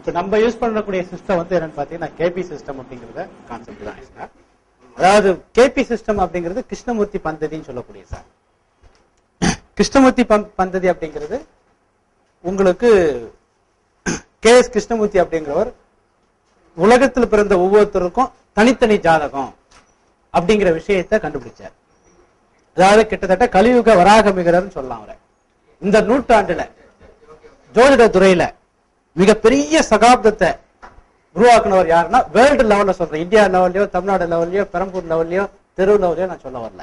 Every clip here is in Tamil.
இப்போ நம்ம யூஸ் பண்ணக்கூடிய சிஸ்டம் வந்து என்னன்னு பார்த்தீங்கன்னா கேபி சிஸ்டம் அப்படிங்கறத கான்செப்ட் தான் சார் அதாவது கேபி சிஸ்டம் அப்படிங்கிறது கிருஷ்ணமூர்த்தி பந்ததின்னு சொல்லக்கூடிய சார் கிருஷ்ணமூர்த்தி பந்ததி அப்படிங்கிறது உங்களுக்கு கே எஸ் கிருஷ்ணமூர்த்தி அப்படிங்கிறவர் உலகத்தில் பிறந்த ஒவ்வொருத்தருக்கும் தனித்தனி ஜாதகம் அப்படிங்கிற விஷயத்தை கண்டுபிடிச்சார். அதாவது கிட்டத்தட்ட கலியுக வராகமிகரர்னு சொல்லலாம் அவரை. இந்த நூற்றாண்டுல ஜோதிட துறையில மிகப்பெரிய சகாப்தத்தை உருவாக்குனவர் யாருன்னா வேர்ல்டு லெவலில் சொல்றேன். இந்தியா லெவல்லயோ தமிழ்நாடு லெவல்லயோ பெரம்பூர் லெவல்லையோ தெரு லெவல்லையோ நான் சொல்ல வரல.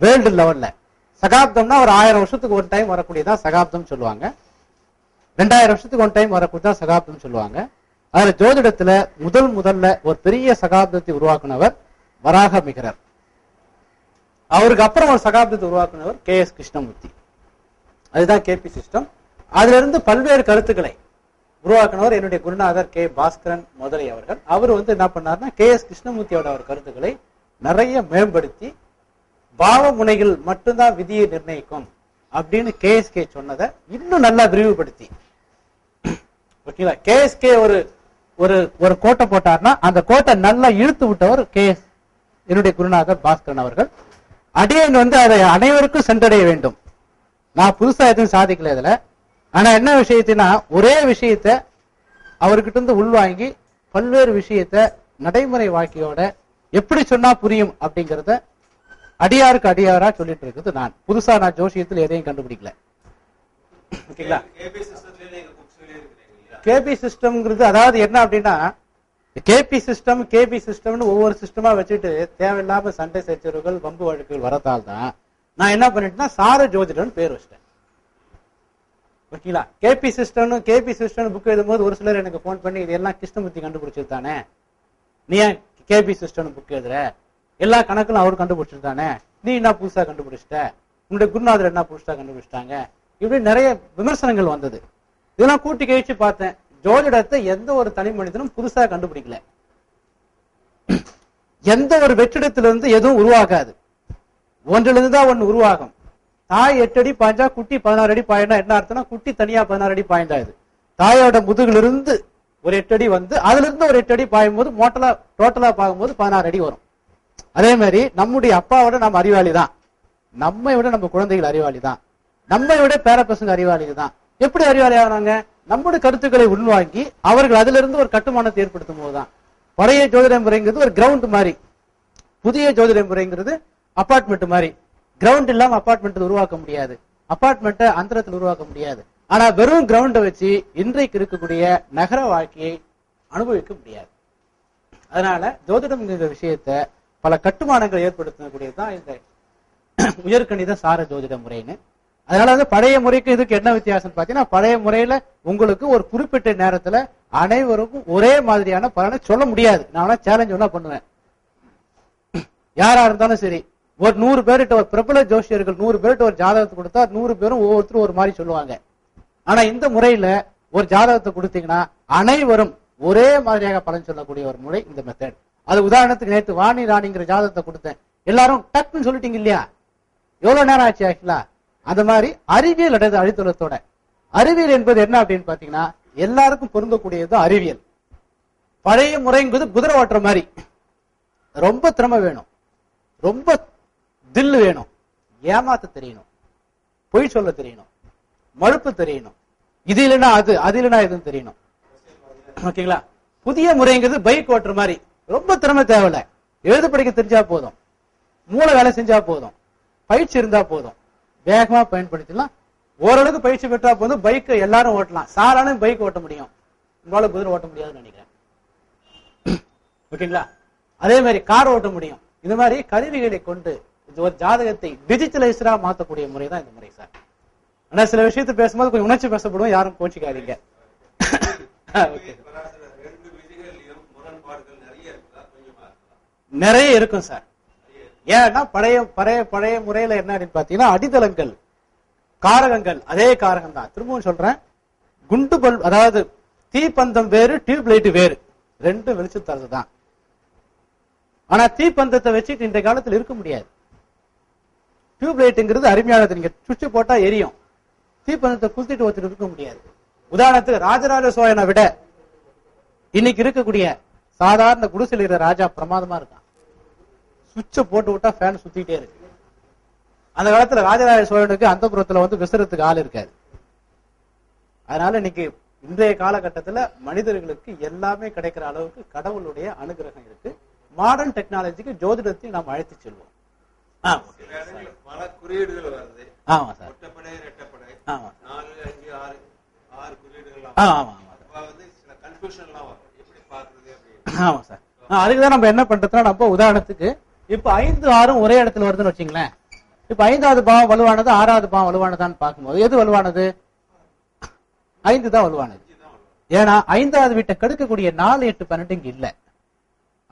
வேர்ல்டு லெவல்ல சகாப்தம்னா ஒரு ஆயிரம் வருஷத்துக்கு ஒரு டைம் வரக்கூடியதான் சகாப்தம் சொல்லுவாங்க. ரெண்டாயிரம் வருஷத்துக்கு ஒன் டைம் வரக்கூடியதான் சகாப்தம் சொல்லுவாங்க. அதுல ஜோதிடத்துல முதல் முதல்ல ஒரு பெரிய சகாப்தத்தை உருவாக்குனவர் வராக மிகரர் அவருக்கு அப்புறம் ஒரு சகாப்தத்தை உருவாக்குனவர் கே எஸ் கிருஷ்ணமூர்த்தி. அதுதான் கேபி சிஸ்டம். அதுல இருந்து பல்வேறு கருத்துக்களை உருவாக்குனவர் என்னுடைய குருநாதர் கே. பாஸ்கரன் முதலை அவர்கள். அவர் வந்து என்ன பண்ணாருன்னா கே. எஸ். கிருஷ்ணமூர்த்தியோட அவர் கருத்துக்களை நிறைய மேம்படுத்தி பாவ முனைகள் மட்டும்தான் விதியை நிர்ணயிக்கும் அப்படின்னு கேஎஸ்கே சொன்னதை இன்னும் நல்லா விரிவுபடுத்தி. ஓகேங்களா? கேஎஸ்கே ஒரு ஒரு ஒரு கோட்டை போட்டார்னா அந்த கோட்டை நல்லா இழுத்து விட்டவர் கேஎஸ் என்னுடைய குருநாதர் பாஸ்கரன் அவர்கள். அடியன் வந்து அதை அனைவருக்கும் சென்றடைய வேண்டும். நான் புதுசா எதுவும் சாதிக்கல இதுல. ஆனா என்ன விஷயத்தினா ஒரே விஷயத்த அவர்கிட்ட இருந்து உள்வாங்கி பல்வேறு விஷயத்த நடைமுறை வாழ்க்கையோட எப்படி சொன்னா புரியும் அப்படிங்கறத அடியாருக்கு அடியாரா சொல்லிட்டு இருக்குது நான் புதுசா நான் ஜோசியத்தில் எதையும் கண்டுபிடிக்கல ஓகேங்களா கேபி சிஸ்டம்ங்கிறது அதாவது என்ன அப்படின்னா கேபி சிஸ்டம் கேபி சிஸ்டம்னு ஒவ்வொரு சிஸ்டமா வச்சுட்டு தேவையில்லாம சண்டை சச்சரவுகள் வம்பு வழக்குகள் வரத்தால் தான் நான் என்ன பண்ணிட்டேன்னா சார ஜோதிடம்னு பேர் வச்சிட்டேன் ஓகேங்களா? கேபி சிஸ்டம்னு கேபி சிஸ்டம்னு புக் எழுதும்போது ஒரு சிலர் எனக்கு ஃபோன் பண்ணி இதெல்லாம் கிருஷ்ணமூர்த்தி கண்டுபிடிச்சது தானே? நீ ஏன் கேபி சிஸ்டம்னு புக் எழுதுற? எல்லா கணக்கும் அவர் கண்டுபிடிச்சது தானே? நீ என்ன புதுசா கண்டுபிடிச்சிட்ட? உன்னுடைய குருநாதர் என்ன புதுசா கண்டுபிடிச்சிட்டாங்க? இப்படி நிறைய விமர்சனங்கள் வந்தது. இதெல்லாம் கூட்டி கழிச்சு பார்த்தேன். ஜோதிடத்தை எந்த ஒரு தனி மனிதனும் புதுசா கண்டுபிடிக்கல. எந்த ஒரு வெற்றிடத்திலிருந்து எதுவும் உருவாகாது. ஒன்றிலிருந்து தான் ஒன்று உருவாகும். தாய் எட்டு அடி பாய்ஞ்சா குட்டி பதினாறு அடி பாயிண்டா என்ன அர்த்தம்னா குட்டி தனியா பதினாறு அடி பாயிண்டா இது. தாயோட முதுகிலிருந்து ஒரு எட்டு அடி வந்து அதுல இருந்து ஒரு எட்டு அடி பாயும் போது மோட்டலா டோட்டலா பார்க்கும்போது பதினாறு அடி வரும். அதே மாதிரி நம்முடைய அப்பாவோட நம்ம அறிவாளி தான். நம்மை விட நம்ம குழந்தைகள் அறிவாளி தான். நம்மை விட பேர பசங்க அறிவாளி தான். எப்படி அறிவாளி ஆகிறாங்க? நம்முடைய கருத்துக்களை உள்வாங்கி அவர்கள் அதுல இருந்து ஒரு கட்டுமானத்தை ஏற்படுத்தும் போதுதான் பழைய ஜோதிட முறைங்கிறது ஒரு கிரவுண்ட் மாதிரி. புதிய ஜோதிட முறைங்கிறது அப்பார்ட்மெண்ட் மாதிரி. கிரவுண்ட் இல்லாம அபார்ட்மெண்ட் உருவாக்க முடியாது. அபார்ட்மெண்ட்டை அந்தரத்தில் உருவாக்க முடியாது. ஆனா வெறும் கிரவுண்டை வச்சு இன்றைக்கு இருக்கக்கூடிய நகர வாழ்க்கையை அனுபவிக்க முடியாது. அதனால ஜோதிடம் என்கிற விஷயத்த பல கட்டுமானங்கள் ஏற்படுத்தக்கூடியதுதான் இந்த உயர்கணித சார ஜோதிட முறைன்னு. அதனால வந்து பழைய முறைக்கு இதுக்கு என்ன வித்தியாசம் பாத்தீங்கன்னா பழைய முறையில உங்களுக்கு ஒரு குறிப்பிட்ட நேரத்துல அனைவருக்கும் ஒரே மாதிரியான பலனை சொல்ல முடியாது. நான் சேலஞ்ச் ஒன்னா பண்ணுவேன். யாரா இருந்தாலும் சரி ஒரு நூறு பேர்கிட்ட ஒரு பிரபல ஜோசியர்கள் நூறு பேர்கிட்ட ஒரு ஜாதகத்தை கொடுத்தா நூறு பேரும் ஒவ்வொருத்தரும் ஒரு மாதிரி சொல்லுவாங்க. ஆனா இந்த முறையில ஒரு ஜாதகத்தை கொடுத்தீங்கன்னா அனைவரும் ஒரே மாதிரியாக பலன் சொல்லக்கூடிய ஒரு முறை இந்த மெத்தட் அது உதாரணத்துக்கு நேற்று வாணி ராணிங்கிற ஜாதகத்தை கொடுத்தேன். எல்லாரும் டக்குன்னு சொல்லிட்டீங்க இல்லையா? எவ்வளவு நேரம் ஆச்சு ஆக்சுவலா? அந்த மாதிரி அறிவியல் அடைந்த அழித்துலத்தோட அறிவியல் என்பது என்ன அப்படின்னு பாத்தீங்கன்னா எல்லாருக்கும் பொருந்தக்கூடியது அறிவியல். பழைய முறைங்கிறது குதிரை ஓட்டுற மாதிரி. ரொம்ப திறமை வேணும். ரொம்ப தில்லு வேணும் ஏமாத்த தெரியணும் பொய் சொல்ல தெரியணும் மழுப்பு தெரியணும். இது இல்லைன்னா அது அது இல்லைன்னா இதுன்னு தெரியணும். ஓகேங்களா? புதிய முறைங்கிறது பைக் ஓட்டுற மாதிரி. ரொம்ப திறமை தேவையில்ல. எழுத படிக்க தெரிஞ்சா போதும். மூளை வேலை செஞ்சா போதும். பயிற்சி இருந்தா போதும். வேகமா பயன்படுத்திடலாம். ஓரளவுக்கு பயிற்சி பெற்றா போதும். பைக் எல்லாரும் ஓட்டலாம். சாரானும் பைக் ஓட்ட முடியும். உங்களால குதிரை ஓட்ட முடியாதுன்னு நினைக்கிறேன். ஓகேங்களா? அதே மாதிரி கார் ஓட்ட முடியும். இந்த மாதிரி கருவிகளை கொண்டு இது ஒரு ஜாதகத்தை டிஜிட்டலைஸ்டரா மாத்தக்கூடிய முறை தான் இந்த முறை சார். ஆனா சில விஷயத்தை பேசும்போது கொஞ்சம் உணர்ச்சி பேசப்படுவோம் யாரும் கோச்சிக்காதீங்க. நிறைய இருக்கும் சார். ஏன்னா பழைய பழைய பழைய முறையில என்ன அப்படின்னு பாத்தீங்கன்னா அடித்தளங்கள் காரகங்கள் அதே காரகம் தான். திரும்பவும் சொல்றேன். குண்டு பல் அதாவது தீப்பந்தம் வேறு டியூப் லைட் வேறு. ரெண்டும் வெளிச்சு தரது தான். ஆனா தீப்பந்தத்தை வச்சுட்டு இந்த காலத்துல இருக்க முடியாது. டியூப் லைட்டுங்கிறது அருமையானது. நீங்க சுவிட்ச் போட்டா எரியும். தீப்பந்தத்தை குத்திட்டு ஒருத்தர் இருக்க முடியாது. உதாரணத்துக்கு ராஜராஜ சோழனை விட இன்னைக்கு இருக்கக்கூடிய சாதாரண குடிசையில் இருக்கிற ராஜா பிரமாதமா இருக்கான். சுவிட்ச போட்டு விட்டா ஃபேன் சுத்திட்டே இருக்கு. அந்த காலத்துல ராஜராஜ சோழனுக்கு அந்த புறத்துல வந்து விசிறத்துக்கு ஆள் இருக்காது அதனால இன்னைக்கு இன்றைய காலகட்டத்துல மனிதர்களுக்கு எல்லாமே கிடைக்கிற அளவுக்கு கடவுளுடைய அனுகிரகம் இருக்கு. மாடர்ன் டெக்னாலஜிக்கு ஜோதிடத்தில் நாம் அழைத்து செல்வோம். பல குறியீடுகள் வருது. ஆமா சார். ஒட்டப்படை ஆமா. நாலு அஞ்சு ஆறு ஆறு குறியீடுகள் ஆ, ஆமா ஆமா. வந்து சில கன்ஃபியூஷன்லாம் வரும். எப்படி பாக்குறது அப்படின்னு. ஆமா சார். ஆ, அதுக்குதான் நம்ம என்ன பண்றதுன்னா நம்ம உதாரணத்துக்கு இப்ப ஐந்து ஆறும் ஒரே இடத்துல வருதுன்னு வச்சுங்களேன். இப்ப ஐந்தாவது பாவம் வலுவானது ஆறாவது பாவம் வலுவானதான்னு பார்க்கும்போது எது வலுவானது? ஐந்து தான் வலுவானது. ஏன்னா ஐந்தாவது வீட்டை கெடுக்கக்கூடிய நாலு எட்டு பன்னெண்டு இங்க இல்ல.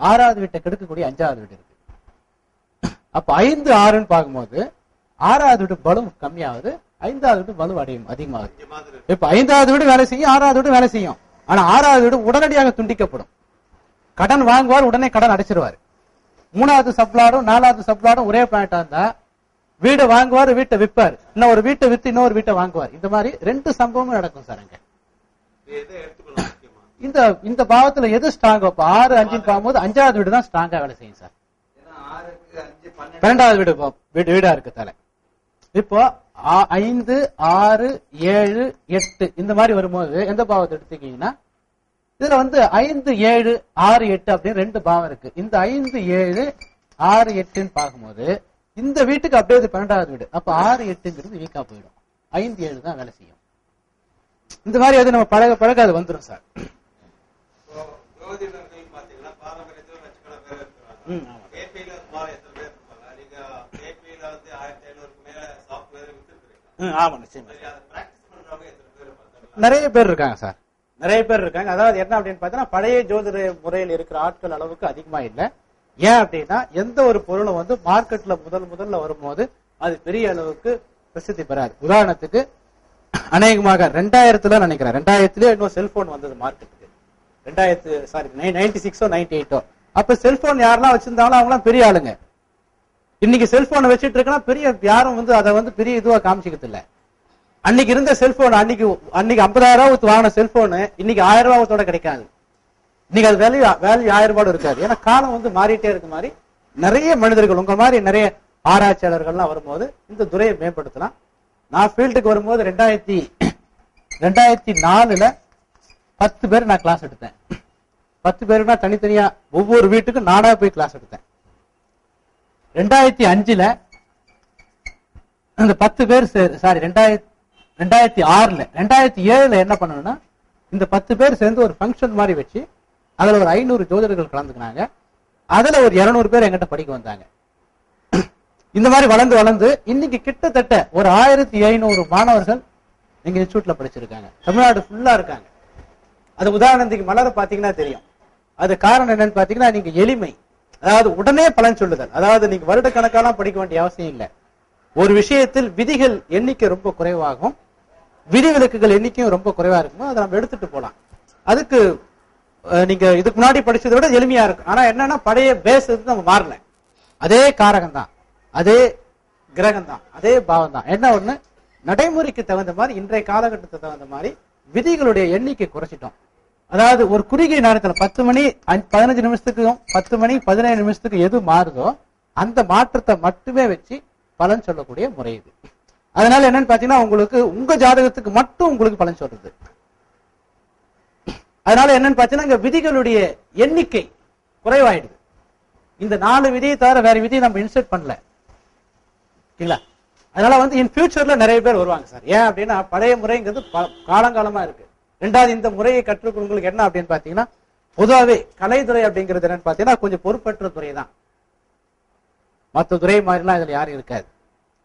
ஆறாவது வீட்டை கெடுக்கக்கூடிய அஞ்சாவது வீடு இருக்கு. அப்ப ஐந்து ஆறுன்னு பார்க்கும்போது ஆறாவது வீடு பலம் கம்மியாகுது ஐந்தாவது வீடு வலு அடையும் அதிகமாகுது இப்ப ஐந்தாவது வீடு வேலை செய்யும் ஆறாவது வீடு வேலை செய்யும். ஆனா ஆறாவது வீடு உடனடியாக துண்டிக்கப்படும். கடன் வாங்குவார் உடனே கடன் அடைச்சிருவார். மூணாவது சப்ளாடும் நாலாவது சப்ளாடும் ஒரே பாயிண்டா இருந்தா வீடை வாங்குவார் வீட்டை விற்பார். இன்னும் ஒரு வீட்டை வித்து இன்னொரு வீட்டை வாங்குவார். இந்த மாதிரி ரெண்டு சம்பவமும் நடக்கும் சார் அங்க. இந்த இந்த பாவத்துல எது ஸ்ட்ராங் ஆறு அஞ்சுன்னு பார்க்கும்போது அஞ்சாவது வீடு தான் ஸ்ட்ராங்கா வேலை செய்யும் சார் ஏன்னா ஆறுக்கு அஞ்சு பன்னெண்டு பன்னெண்டாவது வீடு வீடு வீடா இருக்கு தலை. இப்போ ஐந்து ஆறு ஏழு எட்டு இந்த மாதிரி வரும்போது எந்த பாவத்தை எடுத்துக்கிட்டீங்கன்னா இதுல வந்து ஐந்து ஏழு ஆறு எட்டு அப்படின்னு ரெண்டு பாவம் இருக்கு. இந்த ஐந்து ஏழு ஆறு எட்டுன்னு பார்க்கும்போது இந்த வீட்டுக்கு அப்படியே இது பன்னெண்டாவது வீடு. அப்ப ஆறு எட்டுங்கிறது வீக்கா போயிடும். ஐந்து ஏழு தான் வேலை செய்யும். இந்த மாதிரி அது நம்ம பழக பழக அது வந்துடும் சார் ம், ஆமா. கேபியில சுமார் எத்தனை பேர் இருப்பாங்க நீங்க கேபியில வந்து ஆயிரத்தி ஐநூறுக்கு மேல சாஃப்ட்வேர் வித்துருக்கீங்க ம், ஆமா நிச்சயமா. நிறைய பேர் இருக்காங்க சார். நிறைய பேர் இருக்காங்க. அதாவது என்ன அப்படின்னு பார்த்தீங்கன்னா பழைய ஜோதிட முறையில் இருக்கிற ஆட்கள் அளவுக்கு அதிகமா இல்ல. ஏன் அப்படின்னா எந்த ஒரு பொருளும் வந்து மார்க்கெட்ல முதல் முதல்ல வரும்போது அது பெரிய அளவுக்கு பிரசித்தி பெறாது. உதாரணத்துக்கு அநேகமாக ரெண்டாயிரத்துல நினைக்கிறேன் ரெண்டாயிரத்துல இன்னும் செல்போன் வந்தது மார்க்கெட்டுக்கு. ரெண்டாயிரத்து சாரி நைன்டி சிக்ஸோ நைன்டி எயிட்டோ அப்ப செல்போன் யாரெல்லாம் வச்சிருந்தாங்களோ அவங்களாம் பெரிய ஆளுங்க. இன்னைக்கு செல்போனை வச்சுட்டு இருக்கனா பெரிய யாரும் வந்து அதை வந்து பெரிய இதுவா காமிச்சிக்கிறது இல்ல அன்னைக்கு இருந்த செல்போன் அன்னைக்கு அன்னைக்கு ஐம்பதாயிரம் ரூபாய் வாங்கின செல்போனு இன்னைக்கு ஆயிரம் ரூபாயத்தோட கிடைக்காது. இன்னைக்கு அது வேல்யூ வேல்யூ ஆயிரம் ரூபாய் இருக்காது. ஏன்னா காலம் வந்து மாறிட்டே இருக்க மாதிரி நிறைய மனிதர்கள் உங்க மாதிரி நிறைய ஆராய்ச்சியாளர்கள்லாம் வரும்போது இந்த துறையை மேம்படுத்தலாம். நான் ஃபீல்டுக்கு வரும்போது ரெண்டாயிரத்தி ரெண்டாயிரத்தி நாலுல பத்து பேர் நான் கிளாஸ் எடுத்தேன். பத்து பேருக்குனா தனித்தனியா ஒவ்வொரு வீட்டுக்கும் நானா போய் கிளாஸ் எடுத்தேன். ரெண்டாயிரத்தி அஞ்சுல அந்த பத்து பேர் சாரி ரெண்டாயிரத்தி ரெண்டாயிரத்தி ஆறுல ரெண்டாயிரத்தி ஏழுல என்ன பண்ணணும்னா இந்த பத்து பேர் சேர்ந்து ஒரு ஃபங்க்ஷன் மாதிரி வச்சு அதுல ஒரு ஐநூறு ஜோதிடர்கள் கலந்துக்கினாங்க. அதுல ஒரு இரநூறு பேர் எங்கிட்ட படிக்க வந்தாங்க. இந்த மாதிரி வளர்ந்து வளர்ந்து இன்னைக்கு கிட்டத்தட்ட ஒரு ஆயிரத்தி ஐநூறு மாணவர்கள் எங்க இன்ஸ்டியூட்ல படிச்சிருக்காங்க. தமிழ்நாடு ஃபுல்லா இருக்காங்க. அது உதாரணத்துக்கு மலர பாத்தீங்கன்னா தெரியும். அது காரணம் என்னன்னு பாத்தீங்கன்னா நீங்க எளிமை. அதாவது உடனே பலன் சொல்லுதல். அதாவது நீங்க வருடக்கணக்காலாம் படிக்க வேண்டிய அவசியம் இல்லை. ஒரு விஷயத்தில் விதிகள் எண்ணிக்கை ரொம்ப குறைவாகும். விதிவிலக்குகள் எண்ணிக்கையும் ரொம்ப குறைவா இருக்குமோ அதை நம்ம எடுத்துட்டு போலாம். அதுக்கு நீங்க இதுக்கு முன்னாடி படிச்சதை விட எளிமையா இருக்கும். ஆனா என்னன்னா பழைய பேஸ் வந்து நம்ம மாறல. அதே காரகம் தான் அதே கிரகம் தான் அதே பாவம் தான் என்ன ஒண்ணு? நடைமுறைக்கு தகுந்த மாதிரி இன்றைய காலகட்டத்துக்கு தகுந்த மாதிரி விதிகளுடைய எண்ணிக்கை குறைச்சிட்டோம். அதாவது ஒரு குறுகிய நேரத்தில் பத்து மணி அஞ்சு- பதினஞ்சு நிமிஷத்துக்கும் பத்து மணி பதினேழு நிமிஷத்துக்கு எது மாறுதோ அந்த மாற்றத்தை மட்டுமே வச்சு பலன் சொல்லக்கூடிய முறை இது. அதனால என்னன்னு பாத்தீங்கன்னா உங்களுக்கு உங்க ஜாதகத்துக்கு மட்டும் உங்களுக்கு பலன் சொல்றது. அதனால என்னன்னு பாத்தீங்கன்னா இங்க விதிகளுடைய எண்ணிக்கை குறைவாயிடுது. இந்த நாலு விதியை தவிர வேற விதியை நம்ம இன்சர்ட் பண்ணல. இல்ல அதனால வந்து இன் ஃபியூச்சர்ல நிறைய பேர் வருவாங்க சார். ஏன் அப்படின்னா பழைய முறைங்கிறது காலங்காலமா இருக்கு. ரெண்டாவது இந்த முறையை கற்றுக்கொள்வங்களுக்கு என்ன அப்படின்னு பாத்தீங்கன்னா பொதுவாகவே கலைத்துறை அப்படிங்கிறது என்னன்னு பாத்தீங்கன்னா கொஞ்சம் பொறுப்பற்ற துறை தான். மற்ற துறை மாதிரிலாம் இதுல யாரும் இருக்காது.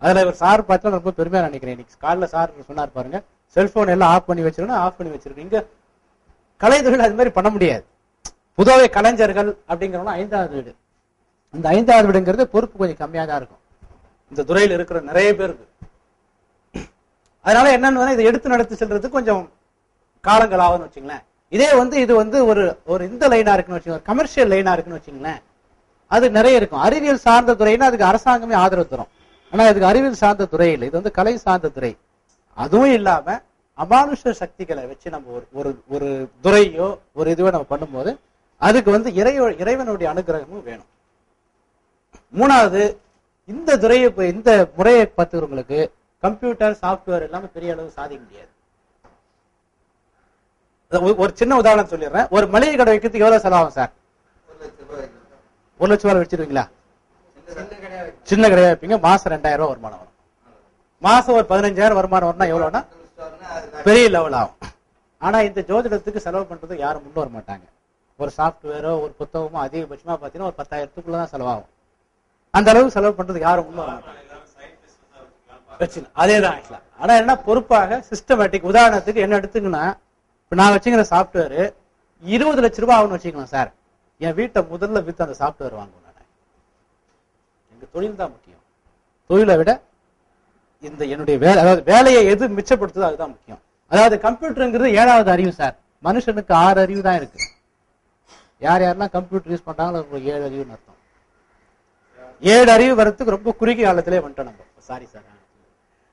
அதுல இவர் சார் பார்த்தா ரொம்ப பெருமையா நினைக்கிறேன். இன்னைக்கு காலைல சார் சொன்னார் பாருங்க. செல்போன் எல்லாம் ஆஃப் பண்ணி வச்சிருக்கணும் ஆஃப் பண்ணி வச்சிருக்கணும் இங்க கலைத்துறையில் அது மாதிரி பண்ண முடியாது. புதுவை கலைஞர்கள் அப்படிங்கிறவங்க ஐந்தாவது வீடு. இந்த ஐந்தாவது வீடுங்கிறது பொறுப்பு கொஞ்சம் கம்மியாக தான் இருக்கும். இந்த துறையில் இருக்கிற நிறைய பேருக்கு. அதனால என்னன்னு இதை எடுத்து நடத்தி செல்றதுக்கு கொஞ்சம் காலங்கள் வச்சுங்களேன். இதே வந்து இது வந்து ஒரு ஒரு இந்த லைனா இருக்குன்னு வச்சுக்கோங்க கமர்ஷியல் லைனா இருக்குன்னு வச்சுங்களேன். அது நிறைய இருக்கும். அறிவியல் சார்ந்த துறைன்னா அதுக்கு அரசாங்கமே ஆதரவு தரும். ஆனா இதுக்கு அறிவியல் சார்ந்த துறை இல்லை. இது வந்து கலை சார்ந்த துறை. அதுவும் இல்லாம அமானுஷ சக்திகளை வச்சு நம்ம ஒரு ஒரு ஒரு துறையோ ஒரு இதுவோ நம்ம பண்ணும்போது அதுக்கு வந்து இறைவ இறைவனுடைய அனுகிரகமும் வேணும். மூணாவது இந்த துறையை இந்த முறையை பார்த்துக்கிறவங்களுக்கு கம்ப்யூட்டர் சாஃப்ட்வேர் எல்லாமே பெரிய அளவு சாதிக்க முடியாது. ஒரு- சின்ன உதாரணம் சொல்லிடுறேன். ஒரு மளிகை கடை வைக்கிறதுக்கு எவ்வளவு செலவாகும் சார்? ஒரு லட்சம் ரூபாய் வச்சிருவீங்களா? சின்ன கடையா வைப்பீங்க. மாசம் ரெண்டாயிரம் ரூபாய் வருமானம் வரும். மாசம் ஒரு பதினஞ்சாயிரம் வருமானம் வரும்னா எவ்வளவுனா? பெரிய லெவல் ஆகும். ஆனா இந்த ஜோதிடத்துக்கு செலவு பண்றதுக்கு யாரும் முன் வர மாட்டாங்க. ஒரு சாஃப்ட்வேரோ ஒரு புத்தகமோ அதிகபட்சமா பாத்தீங்கன்னா ஒரு பத்தாயிரத்துக்குள்ள தான் செலவாகும். அந்த அளவுக்கு செலவு பண்றதுக்கு யாரும் முன் வர மாட்டாங்க. பிரச்சனை. அதேதான் ஆனா என்ன பொறுப்பாக சிஸ்டமேட்டிக் உதாரணத்துக்கு என்ன எடுத்துங்கன்னா இப்ப நான் வச்சுக்கிற சாஃப்ட்வேர் இருபது லட்ச ரூபாய் ஆகும்னு வச்சுக்கலாம் சார். என் வீட்டை முதல்ல வித்து அந்த சாஃப்ட்வேர் வாங்குவேன் நான். எங்க தொழில் தான் முக்கியம். தொழிலை விட இந்த என்னுடைய வேலை அதாவது வேலையை எது மிச்சப்படுத்துதோ அதுதான் முக்கியம். அதாவது கம்ப்யூட்டருங்கிறது ஏழாவது அறிவு சார். மனுஷனுக்கு ஆறு அறிவு தான் இருக்கு. யார் யாரெல்லாம் கம்ப்யூட்டர் யூஸ் பண்றாங்களோ அவங்களுக்கு ஏழு அறிவுன்னு அர்த்தம். ஏழு அறிவு வரத்துக்கு ரொம்ப குறுகிய காலத்திலே வந்துட்டோம் நம்ம. சாரி சார்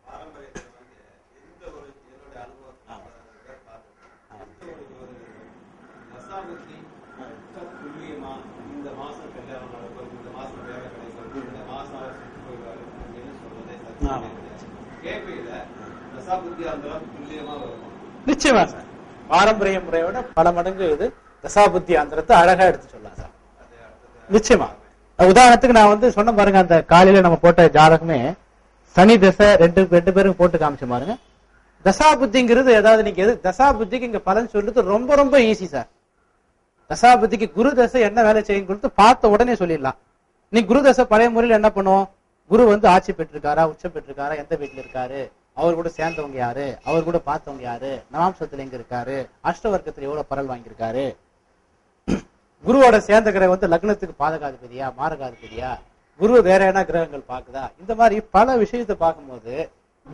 பாரம்பரியத்துல வந்து எந்த ஒரு என்னுடைய அனுபவத்துல எந்த ஒரு ஒரு கரெக்டா துல்லியமா இந்த மாசம் கல்யாணம் நடக்கும் இந்த மாசம் வேலை கிடைக்கும் இந்த மாசம் அவர் சுற்றி போயிடுவாரு அப்படின்னு சொல்றதே ஆமா. கேபியில தசாபுத்தி அந்த அளவுக்கு துல்லியமா வரும். நிச்சயமா சார். பாரம்பரிய முறையோட பல மடங்கு இது தசாபுத்தி ஆந்திரத்தை அழகா எடுத்து சொல்லலாம் சார். நிச்சயமா. உதாரணத்துக்கு நான் வந்து சொன்ன பாருங்க அந்த காலையில நம்ம போட்ட ஜாதகமே சனி தசை ரெண்டு ரெண்டு பேரும் போட்டு காமிச்ச பாருங்க. தசாபுத்திங்கிறது ஏதாவது நீங்க எது தசாபுத்திக்கு இங்க பலன் சொல்றது ரொம்ப ரொம்ப ஈஸி சார். தசாபதிக்கு குரு தசை என்ன வேலை செய்யும் கொடுத்து பார்த்த உடனே சொல்லிடலாம். நீ குரு தசை பழைய முறையில் என்ன பண்ணுவோம்? குரு வந்து ஆட்சி பெற்றிருக்காரா? உச்சம் பெற்றிருக்காரா? எந்த வீட்டுல இருக்காரு? அவர் கூட சேர்ந்தவங்க யாரு? அவர் கூட பார்த்தவங்க யாரு? நவாம்சத்துல எங்க இருக்காரு? அஷ்டவர்க்கத்துல எவ்வளவு பரல் வாங்கியிருக்காரு? குருவோட சேர்ந்த கிரகம் வந்து லக்னத்துக்கு பாதகாதிபதியா? மாரகாதிபதியா? குரு வேற என்ன கிரகங்கள் பாக்குதா இந்த மாதிரி பல விஷயத்தை பார்க்கும்போது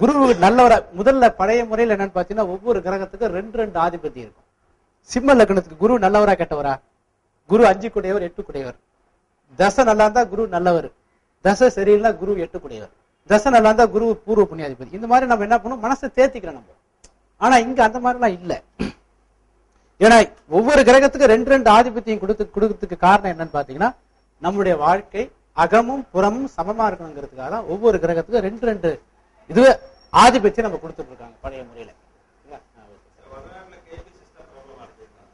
குரு நல்லவரா முதல்ல பழைய முறையில் என்னன்னு பாத்தீங்கன்னா ஒவ்வொரு கிரகத்துக்கும் ரெண்டு ரெண்டு ஆதிபதி இருக்கும். சிம்ம லக்னத்துக்கு குரு நல்லவரா கெட்டவரா? குரு அஞ்சு குடையவர் எட்டு குடையவர் தசை நல்லா இருந்தா குரு நல்லவர். தசை சரியில்லை குரு எட்டு குடையவர் தசை நல்லா இருந்தா குரு பூர்வ புண்ணியாதிபதி. இந்த மாதிரி நம்ம என்ன பண்ணுவோம்? மனசை தேத்திக்கிறோம் நம்ம. ஆனா இங்க அந்த மாதிரிலாம் இல்ல. ஏன்னா ஒவ்வொரு கிரகத்துக்கு ரெண்டு ரெண்டு ஆதிபத்தியம் கொடுத்து கொடுக்கறதுக்கு காரணம் என்னன்னு பாத்தீங்கன்னா நம்முடைய வாழ்க்கை அகமும் புறமும் சமமா இருக்கணுங்கிறதுக்காக தான் ஒவ்வொரு கிரகத்துக்கும் ரெண்டு ரெண்டு இதுவே ஆதிபத்தியம் நம்ம கொடுத்துட்டு இருக்காங்க பழைய முறையில இல்ல? ஆ, okay. வடநாட்டுல கேபி சிஸ்டம் ப்ராப்ளமா இருக்குங்களா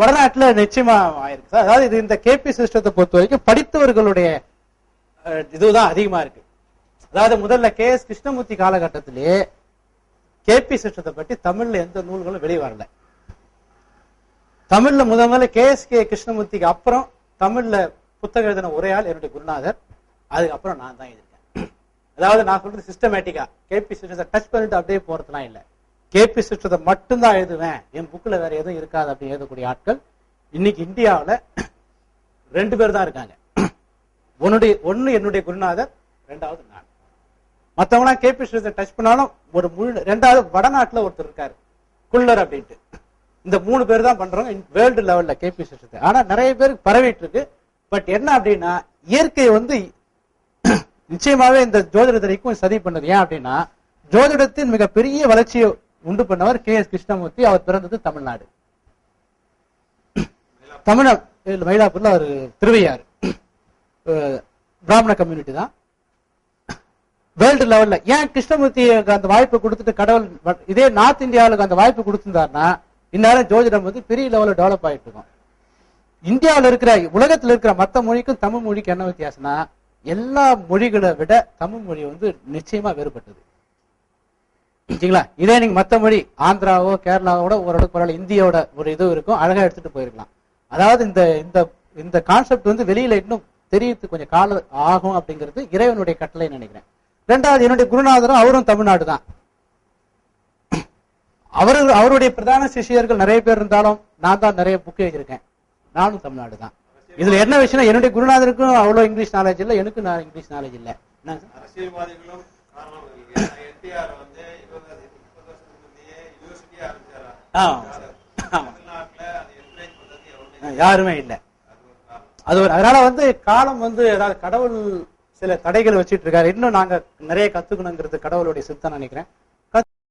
வடநாட்டுல நிச்சயமா ஆயிருக்கு. சார் அதாவது இது இந்த கேபி சிஸ்டத்தை பொறுத்த வரைக்கும் படித்தவர்களுடைய இதுதான் அதிகமா இருக்கு. அதாவது முதல்ல கே எஸ் கிருஷ்ணமூர்த்தி காலகட்டத்திலே கேபி சிஸ்டத்தை பற்றி தமிழ்ல எந்த நூல்களும் வெளியே வரல. தமிழ்ல முதல் முதல்ல கே எஸ் கே கிருஷ்ணமூர்த்திக்கு அப்புறம் தமிழ்ல புத்தகம் எழுதின உரையால் என்னுடைய குருநாதர். அதுக்கப்புறம் நான் தான் எழுதிருக்கேன் அதாவது நான் சொல்றது சிஸ்டமேட்டிக்கா கேபி சிஸ்டத்தை டச் பண்ணிட்டு அப்படியே போறதுலாம் இல்லை. கேபி சிஸ்டத்தை மட்டும்தான் எழுதுவேன். என் புக்கில் வேற எதுவும் இருக்காது அப்படின்னு எழுதக்கூடிய ஆட்கள். இன்னைக்கு இந்தியாவில் ரெண்டு பேர் தான் இருக்காங்க. உன்னுடைய ஒண்ணு என்னுடைய குருநாதர் ரெண்டாவது நான். மற்றவங்களாம் கேபி சிஸ்டத்தை டச் பண்ணாலும் ஒரு முழு ரெண்டாவது வடநாட்டுல ஒருத்தர் இருக்காரு. குள்ளர் அப்படின்ட்டு. இந்த மூணு பேர் தான் பண்றோம் வேர்ல்டு லெவல்ல கேபி சிஸ்டத்தை. ஆனா நிறைய பேருக்கு பரவிட்டு இருக்கு. பட் என்ன அப்படின்னா இயற்கை வந்து நிச்சயமாவே இந்த ஜோதிடத்திற்கும் சதி பண்ணது. ஏன் அப்படின்னா ஜோதிடத்தின் மிகப்பெரிய வளர்ச்சியை உண்டு பண்ணவர் கே எஸ் கிருஷ்ணமூர்த்தி அவர் பிறந்தது தமிழ்நாடு. தமிழ மயிலாப்பூர்ல அவர் திருவையாறு. பிராமண கம்யூனிட்டி தான். வேர்ல்டு லெவல்ல ஏன் கிருஷ்ணமூர்த்திக்கு அந்த வாய்ப்பு கொடுத்துட்டு கடவுள் இதே நார்த் இந்தியாவுக்கு அந்த வாய்ப்பு கொடுத்திருந்தாருன்னா இந்நேரம் ஜோதிடம் வந்து பெரிய லெவல்ல டெவலப் ஆயிட்டு இருக்கும். இந்தியாவில் இருக்கிற உலகத்தில் இருக்கிற மத்த மொழிக்கும் தமிழ் மொழிக்கும் என்ன வித்தியாசம்னா எல்லா மொழிகளை விட தமிழ் மொழி வந்து நிச்சயமா வேறுபட்டது. சரிங்களா இதே நீங்க மத்த மொழி ஆந்திராவோ கேரளாவோட ஓரளவுக்கு பரவாயில்ல. இந்தியோட ஒரு இது இருக்கும். அழகா எடுத்துட்டு போயிருக்கலாம். அதாவது இந்த இந்த இந்த கான்செப்ட் வந்து வெளியில இன்னும் தெரியறதுக்கு கொஞ்சம் காலம் ஆகும் அப்படிங்கிறது இறைவனுடைய கட்டளை நினைக்கிறேன். ரெண்டாவது என்னுடைய குருநாதரும் அவரும் தமிழ்நாடு தான். அவரு அவருடைய பிரதான சிஷியர்கள் நிறைய பேர் இருந்தாலும் நான் தான் நிறைய புக் எழுதியிருக்கேன். நானும் தமிழ்நாடு தான். இதுல என்ன விஷயம் என்னுடைய குருநாதருக்கும் அவ்வளவு இங்கிலீஷ் நாலேஜ் இல்ல எனக்கு நான் இங்கிலீஷ் நாலேஜ் இல்லை என்ன சார்? அரசியல்வாதிகளும் காரணம் இருக்கு என்டிஆர் வந்து இருபது முப்பது வருஷத்துக்கு முந்தையே யூனிவர்சிட்டி ஆரம்பிச்சாரா ஆ, ஆமா. தமிழ்நாட்டுல அதை என்கரேஜ் பண்றது எவ்வளவு ஆ, யாருமே இல்ல. அது ஒரு அதனால வந்து காலம் வந்து அதாவது கடவுள் சில தடைகள் வச்சிட்டு இருக்காரு. இன்னும் நாங்க நிறைய கத்துக்கணுங்கிறது கடவுளுடைய சித்தம் நினைக்கிறேன்.